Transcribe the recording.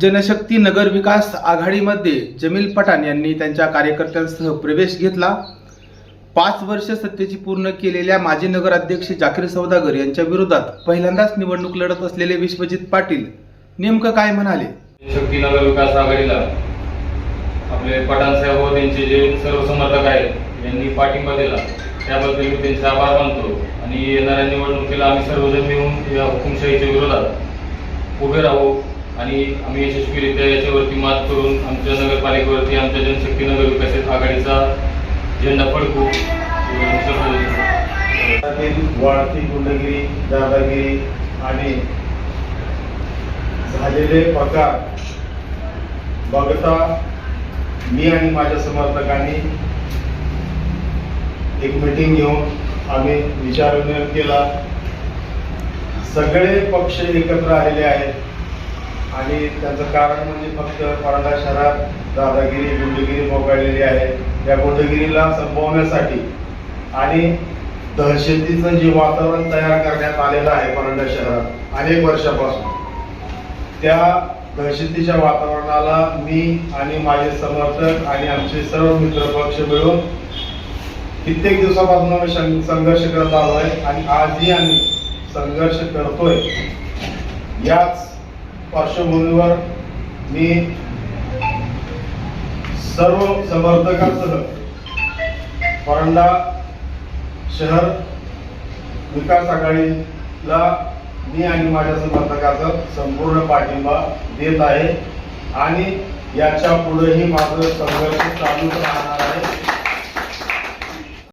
जनशक्ती नगर विकास आघाडीमध्ये जमील पठाण यांनी त्यांच्या कार्यकर्त्यांसह प्रवेश घेतला. पाच वर्ष सत्तेची पूर्ण केलेल्या माजी नगराध्यक्ष जाकीर सौदागर यांच्या विरोधात पहिल्यांदाच निवडणूक लढत असलेले विश्वजित पाटील नेमकं काय म्हणाले? शक्ती नगर विकास आघाडीला आपले पठाण साहेब व त्यांचे जे सर्व समर्थक आहेत यांनी पाठिंबा दिला. त्याबद्दल मी त्यांचे आभार मानतो. आणि येणाऱ्या निवडणुकीला आम्ही सर्वजण मिळून या हुकुमशाहीच्या विरोधात उभे राहू. आणि आम्ही यशस्वीरित्या याच्यावरती मात करून आमच्या नगरपालिकेवरती आमच्या जनशक्ती नगर विकास आघाडीचा झेंडा फडकू. वाढती गुंडगिरी दादागिरी आणि झालेले प्रकार बघता मी आणि माझ्या समर्थकांनी एक मीटिंग घेऊन आम्ही विचारविनिमय केला. सगळे पक्ष एकत्र आलेले आहेत. आणि त्याचं कारण म्हणजे फक्त परांडा शहरात दादागिरी गुंडगिरी मोकाळलेली आहे. त्या गुंडगिरीला संपवण्यासाठी आणि दहशतीचं जे वातावरण तयार करण्यात आलेलं आहे परांडा शहरात अनेक वर्षापासून त्या दहशतीच्या वातावरणाला मी आणि माझे समर्थक आणि आमचे सर्व मित्र पक्ष मिळून कित्येक दिवसापासून आम्ही संघर्ष करत आलो आहे आणि आजही आम्ही संघर्ष करतोय. याच पार्श्वभूमीवर मी सर्व समर्थकांसह परंडा शहर विकास आघाडीला मी आणि माझ्या समर्थकाचा संपूर्ण पाठिंबा देत आहे. आणि याच्या पुढेही माझं संघर्ष चालूच राहणार आहे.